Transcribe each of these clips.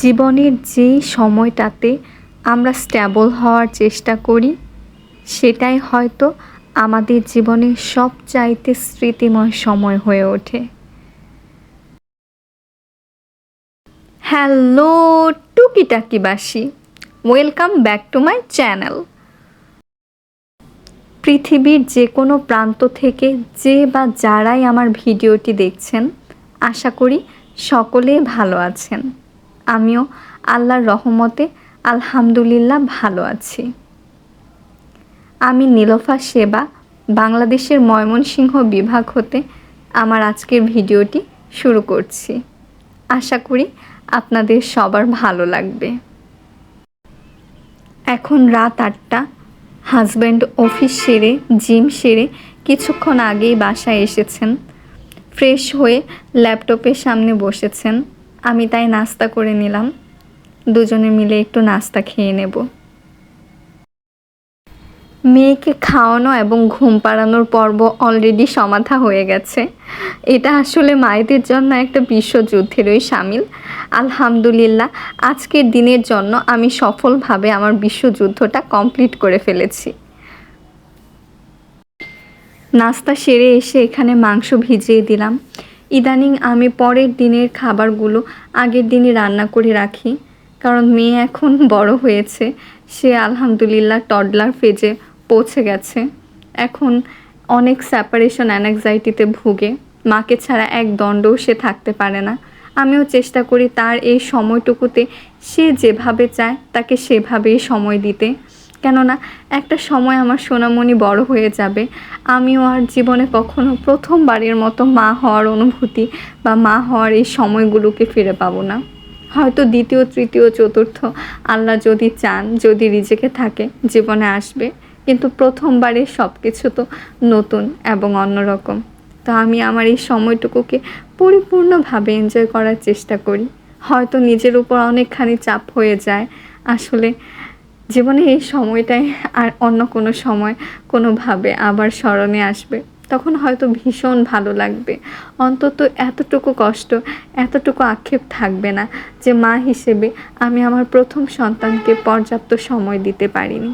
জীবনের যেই সময়টাতে আমরা স্ট্যাবল হওয়ার চেষ্টা করি, সেটাই হয়তো আমাদের জীবনের সবচাইতে স্মৃতিময় সময় হয়ে ওঠে। Hello টুকিটাকিবাসী, welcome back to my channel. পৃথিবীর যে কোনো প্রান্ত থেকে যে বা যারাই আমার ভিডিওটি দেখছেন, আশা করি সকলেই ভালো আছেন। আমিও আল্লাহর রহমতে আলহামদুলিল্লাহ ভালো আছি। আমি নীলফা সেবা, বাংলাদেশের ময়মনসিংহ বিভাগ হতে আমার আজকের ভিডিওটি শুরু করছি। আশা করি আপনাদের সবার ভালো লাগবে। এখন রাত আটটা, হাজব্যান্ড অফিস সেরে, জিম সেরে কিছুক্ষণ আগেই বাসায় এসেছেন। ফ্রেশ হয়ে ল্যাপটপের সামনে বসেছেন। আমি তাই নাস্তা করে নিলাম। দুজনে মিলে একটু নাস্তা খেয়ে নেব। মেয়েকে খাওয়ানো এবং ঘুম পাড়ানোর পর্ব অলরেডি সমাধা হয়ে গেছে। এটা আসলে মায়েদের জন্য একটা বিশ্বযুদ্ধেরই সামিল। আলহামদুলিল্লাহ, আজকের দিনের জন্য আমি সফলভাবে আমার বিশ্বযুদ্ধটা কমপ্লিট করে ফেলেছি। নাস্তা সেরে এসে এখানে মাংস ভিজিয়ে দিলাম। ইদানিং আমি পরের দিনের খাবারগুলো আগের দিনে রান্না করে রাখি, কারণ মেয়ে এখন বড় হয়েছে, সে আলহামদুলিল্লাহ টডলার ফেজে পৌঁছে গেছে। এখন অনেক সেপারেশন অ্যানাক্সাইটিতে ভুগে, মাকে ছাড়া এক দণ্ডও সে থাকতে পারে না। আমিও চেষ্টা করি তার এই সময়টুকুতে সে যেভাবে চায় তাকে সেভাবেই সময় দিতে। কেননা একটা সময় আমার সোনামণি বড় হয়ে যাবে। আমিও আর জীবনে কখনো প্রথমবারের মতো মা হওয়ার অনুভূতি বা মা হওয়ার এই সময়গুলোকে ফিরে পাবো না। হয়তো দ্বিতীয়, তৃতীয়, চতুর্থ আল্লাহ যদি চান, যদি রিজেকে থাকে, জীবনে আসবে। কিন্তু প্রথমবারে সব কিছু তো নতুন এবং অন্যরকম। তো আমি আমার এই সময়টুকুকে পরিপূর্ণভাবে এনজয় করার চেষ্টা করি। হয়তো নিজের উপর অনেকখানি চাপ হয়ে যায়। আসলে জীবনে এই সময়টাই আর অন্য কোনো সময় কোনোভাবে আবার স্মরণে আসবে। তখন হয়তো ভীষণ ভালো লাগবে। অন্তত এতটুকু কষ্ট, এতটুকু আক্ষেপ থাকবে না যে মা হিসেবে আমি আমার প্রথম সন্তানকে পর্যাপ্ত সময় দিতে পারিনি।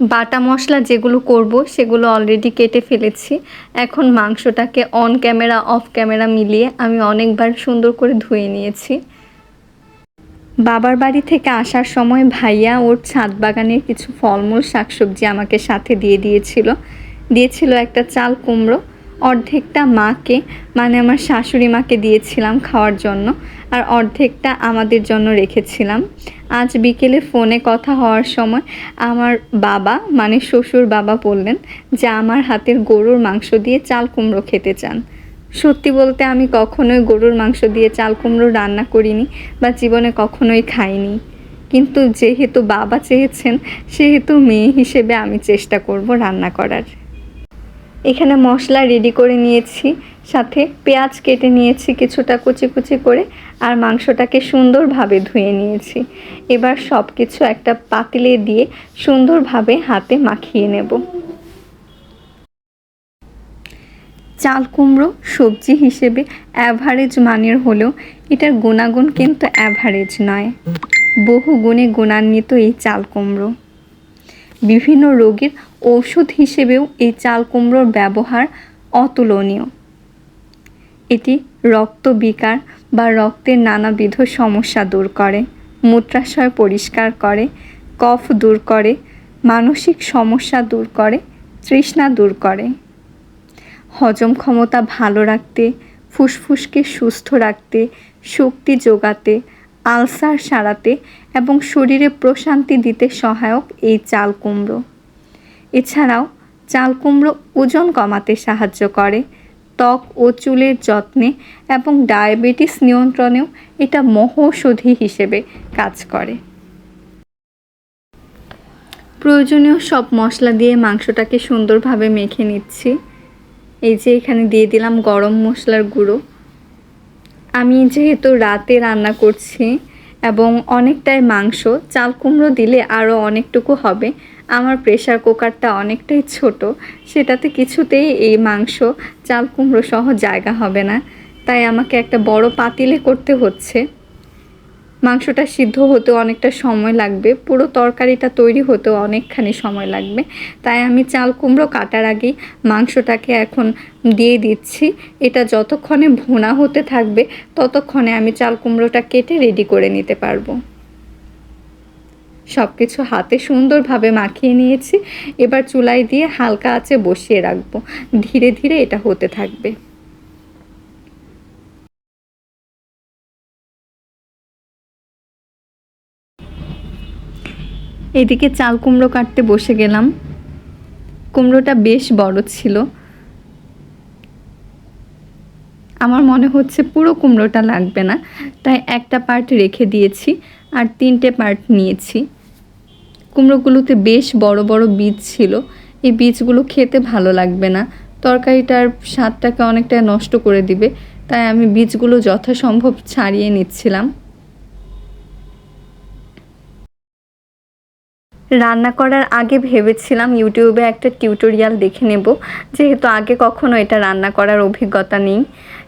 বাটা মশলা যেগুলো করব সেগুলো অলরেডি কেটে ফেলেছি। এখন মাংসটাকে অন ক্যামেরা অফ ক্যামেরা মিলিয়ে আমি অনেকবার সুন্দর করে ধুয়ে নিয়েছি। বাবার বাড়ি থেকে আসার সময় ভাইয়া ওর ছাদ বাগানের কিছু ফলমূল, শাকসবজি আমাকে সাথে দিয়ে দিয়েছিল। দিয়েছিল একটা চাল কুমড়ো। অর্ধেকটা মাকে মানে আমার শাশুড়ি মাকে দিয়েছিলাম খাওয়ার জন্য। আর অর্ধেকটা আমাদের জন্য রেখেছিলাম। আজ বিকেলে ফোনে কথা হওয়ার সময় আমার বাবা মানে শ্বশুর বাবা বললেন যে, আমার হাতের গরুর মাংস দিয়ে চাল কুমড়ো খেতে চান। সত্যি বলতে আমি কখনোই গরুর মাংস দিয়ে চাল কুমড়ো রান্না করিনি বা জীবনে কখনোই খাইনি। কিন্তু যেহেতু বাবা চেয়েছেন, সেহেতু মেয়ে হিসেবে আমি চেষ্টা করব রান্না করার। এখানে মশলা রেডি করে নিয়েছি, সাথে পেঁয়াজ কেটে নিয়েছি কিছুটা কুচি কুচি করে আর মাংসটাকে সুন্দরভাবে ধুয়ে নিয়েছি। এবার সব কিছু একটা পাতিলে দিয়ে সুন্দরভাবে হাতে মাখিয়ে নেব। চাল কুমড়ো সবজি হিসেবে অ্যাভারেজ মানের হলেও এটার গুণাগুণ কিন্তু অ্যাভারেজ নয়। বহু গুণে গুণান্বিত এই চাল কুমড়ো। বিভিন্ন রোগের ঔষধ হিসেবেও এই চাল কুমড়োর ব্যবহার অতুলনীয়। এটি রক্ত বিকার বা রক্তের নানাবিধ সমস্যা দূর করে, মূত্রাশয় পরিষ্কার করে, কফ দূর করে, মানসিক সমস্যা দূর করে, তৃষ্ণা দূর করে। হজম ক্ষমতা ভালো রাখতে, ফুসফুসকে সুস্থ রাখতে, শক্তি যোগাতে, আলসার সারাতে এবং শরীরে প্রশান্তি দিতে সহায়ক এই চাল কুমড়ো। এছাড়াও, চাল কুমড়ো ওজন কমাতে সাহায্য করে, ত্বক ও চুলের যত্নে এবং ডায়াবেটিস নিয়ন্ত্রণেও এটা মহৌষধি হিসেবে কাজ করে। প্রয়োজনীয় সব মশলা দিয়ে মাংসটাকে সুন্দরভাবে মেখে নিচ্ছি। এই যে এখানে দিয়ে দিলাম গরম মশলার গুঁড়ো। আমি যেহেতু রাতে রান্না করছি এবং অনেকটাই মাংস, চাল কুমড়ো দিলে আরও অনেকটুকু হবে। আমার প্রেশার কুকারটা অনেকটাই ছোট, সেটাতে কিছুতেই এই মাংস, চাল কুমড়ো সহ জায়গা হবে না। তাই আমাকে একটা বড় পাতিলে করতে হচ্ছে। মাংসটা সিদ্ধ হতে অনেকটা সময় লাগবে, পুরো তরকারিটা তৈরি হতেও অনেকখানি সময় লাগবে। তাই আমি চাল কুমড়ো কাটার আগেই মাংসটাকে এখন দিয়ে দিচ্ছি। এটা যতক্ষণে ভোনা হতে থাকবে, ততক্ষণে আমি চাল কুমড়োটা কেটে রেডি করে নিতে পারব। সব কিছু হাতে সুন্দরভাবে মাখিয়ে নিয়েছি। এবার চুলায় দিয়ে হালকা আঁচে বসিয়ে রাখব। ধীরে ধীরে এটা হতে থাকবে। এদিকে চাল কুমড়ো কাটতে বসে গেলাম। কুমড়োটা বেশ বড় ছিল। আমার মনে হচ্ছে পুরো কুমড়োটা লাগবে না। তাই একটা পার্ট রেখে দিয়েছি আর তিনটে পার্ট নিয়েছি। কুমড়োগুলোতে বেশ বড় বড় বীজ ছিল। এই বীজগুলো খেতে ভালো লাগবে না। তরকারিটার স্বাদটাকে অনেকটা নষ্ট করে দিবে। তাই আমি বীজগুলো যথাসম্ভব ছাড়িয়ে নিচ্ছিলাম। রান্না করার আগে ভেবেছিলাম ইউটিউবে একটা টিউটোরিয়াল দেখে নেব। যেহেতু আগে কখনো এটা রান্না করার অভিজ্ঞতা নেই।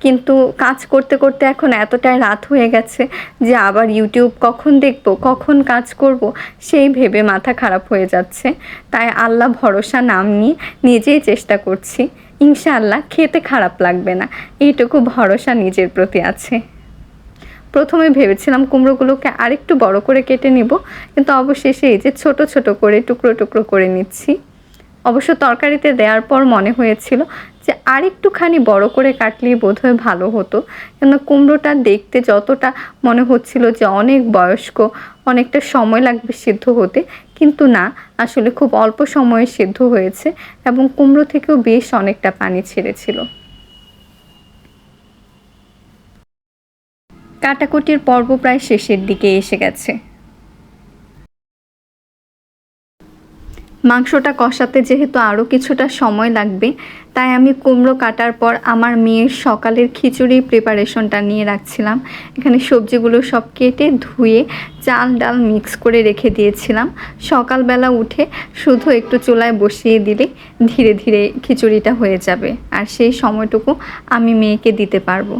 কিন্তু কাজ করতে করতে এখন এতটাই রাত হয়ে গেছে যে আবার ইউটিউব কখন দেখব, কখন কাজ করব, সেই ভেবে মাথা খারাপ হয়ে যাচ্ছে। তাই আল্লাহ ভরসা নাম নিয়ে নিজেই চেষ্টা করছি। ইনশাআল্লাহ খেতে খারাপ লাগবে না। এইটুকু ভরসা নিজের প্রতি আছে। প্রথমে ভেবেছিলাম কুমড়োগুলোকে আরেকটু বড় করে কেটে নিব, কিন্তু অবশেষে এই যে ছোট ছোট করে টুকরো টুকরো করে নিচ্ছি। অবশ্য তরকারিতে দেওয়ার পর মনে হয়েছিল যে আরেকটুখানি বড় করে কাটলেই বোধহয় ভালো হতো কেন কুমড়োটা দেখতে যতটা মনে হচ্ছিল যে অনেক বয়স্ক, অনেকটা সময় লাগবে সিদ্ধ হতে, কিন্তু না, আসলে খুব অল্প সময়ে সিদ্ধ হয়েছে এবং কুমড়ো থেকেও বেশ অনেকটা পানি ছেড়েছিল। কাটাকুটির পর্ব প্রায় শেষের দিকে এসে গেছে। মাংসটা কষাতে যেহেতু আরও কিছুটা সময় লাগবে, তাই আমি কুমড়ো কাটার পর আমার মেয়ের সকালের খিচুড়ির প্রিপারেশনটা নিয়ে রাখছিলাম। এখানে সবজিগুলো সব কেটে ধুয়ে চাল ডাল মিক্স করে রেখে দিয়েছিলাম। সকালবেলা উঠে শুধু একটু চুলায় বসিয়ে দিলে ধীরে ধীরে খিচুড়িটা হয়ে যাবে, আর সেই সময়টুকু আমি মেয়েকে দিতে পারব।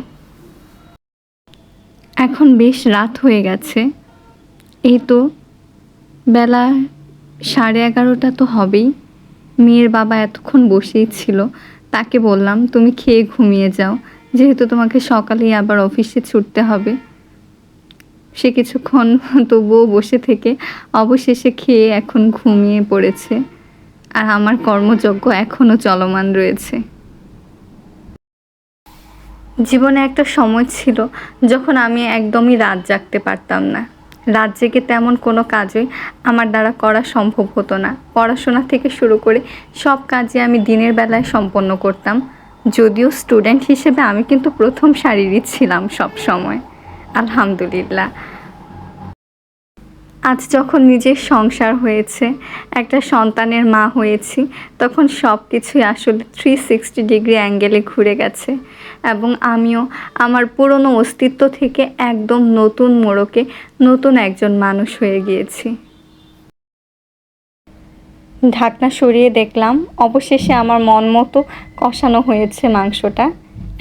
এখন বেশ রাত হয়ে গেছে। এই তো বেলা সাড়ে এগারোটা তো হবেই। মেয়ের বাবা এতক্ষণ বসেই ছিল। তাকে বললাম, তুমি খেয়ে ঘুমিয়ে যাও। যেহেতু তোমাকে সকালেই আবার অফিসে ছুটতে হবে। সে কিছুক্ষণ তবুও বসে থেকে অবশেষে খেয়ে এখন ঘুমিয়ে পড়েছে। আর আমার কর্মযজ্ঞ এখনও চলমান রয়েছে। জীবনে একটা সময় ছিল যখন আমি একদমই রাত জাগতে পারতাম না। রাত জেগে তেমন কোনো কাজই আমার দ্বারা করা সম্ভব হতো না। পড়াশোনা থেকে শুরু করে সব কাজই আমি দিনের বেলায় সম্পন্ন করতাম। যদিও স্টুডেন্ট হিসেবে আমি কিন্তু প্রথম সারিরই ছিলাম সব সময়। আলহামদুলিল্লাহ। আজ যখন নিজের সংসার হয়েছে, একটা সন্তানের মা হয়েছি, তখন সব কিছুই আসলে থ্রি সিক্সটি ডিগ্রি অ্যাঙ্গেলে ঘুরে গেছে। এবং আমিও আমার পুরনো অস্তিত্ব থেকে একদম নতুন মোড়কে নতুন একজন মানুষ হয়ে গিয়েছি। ঢাকনা সরিয়ে দেখলাম, অবশেষে আমার মন মতো কষানো হয়েছে মাংসটা।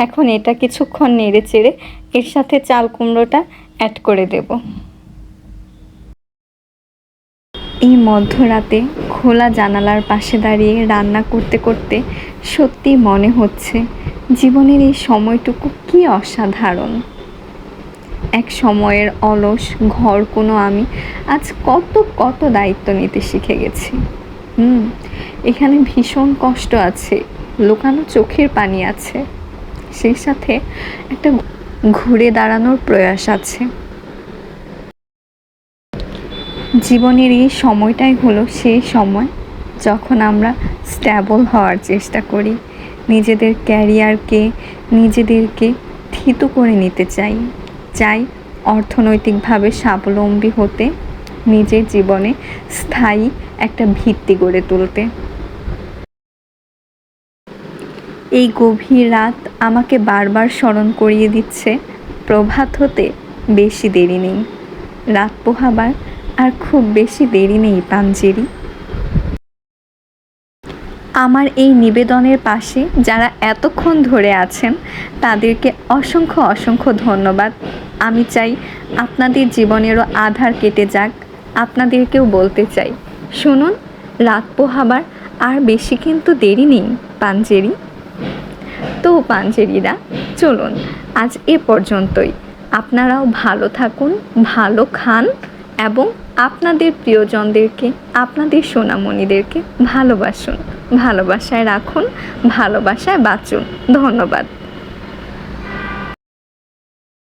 এখন এটা কিছুক্ষণ নেড়ে চেড়ে এর সাথে চাল কুমড়োটা অ্যাড করে দেবো। এই মধ্যরাতে খোলা জানালার পাশে দাঁড়িয়ে রান্না করতে করতে সত্যি মনে হচ্ছে জীবনের এই সময়টুকু কি অসাধারণ। এক সময়ের অলস ঘর কোনো আমি আজ কত কত দায়িত্ব নিতে শিখে গেছি। হুম, এখানে ভীষণ কষ্ট আছে, লোকানো চোখের পানি আছে। সেই সাথে একটা ঘুরে দাঁড়ানোর প্রয়াস আছে। জীবনের এই সময়টাই হলো সেই সময় যখন আমরা স্ট্যাবল হওয়ার চেষ্টা করি। নিজেদের ক্যারিয়ারকে, নিজেদেরকে থিতু করে নিতে চাই। চাই অর্থনৈতিকভাবে স্বাবলম্বী হতে, নিজের জীবনে স্থায়ী একটা ভিত্তি গড়ে তুলতে। এই গভীর রাত আমাকে বারবার স্মরণ করিয়ে দিচ্ছে, প্রভাত হতে বেশি দেরি নেই। রাত পোহাবার আর খুব বেশি দেরি নেই পাঞ্জেরি। আমার এই নিবেদনের পাশে যারা এতক্ষণ ধরে আছেন, তাদেরকে অসংখ্য অসংখ্য ধন্যবাদ। আমি চাই আপনাদের জীবনেরও আধার কেটে যাক, আপনাদেরকেও বলতে চাই। শুনুন, রাত পোহাবার আর বেশি কিন্তু দেরি নেই, পাঞ্জেরি। তো পাঞ্জেরিরা, চলুন, আজ এ পর্যন্তই। আপনারাও ভালো থাকুন, ভালো খান এবং আপনাদের প্রিয়জনদেরকে, আপনাদের সোনামণিদেরকে ভালোবাসুন। ভালোবাসায় রাখুন ভালোবাসায় বাঁচুন। ধন্যবাদ।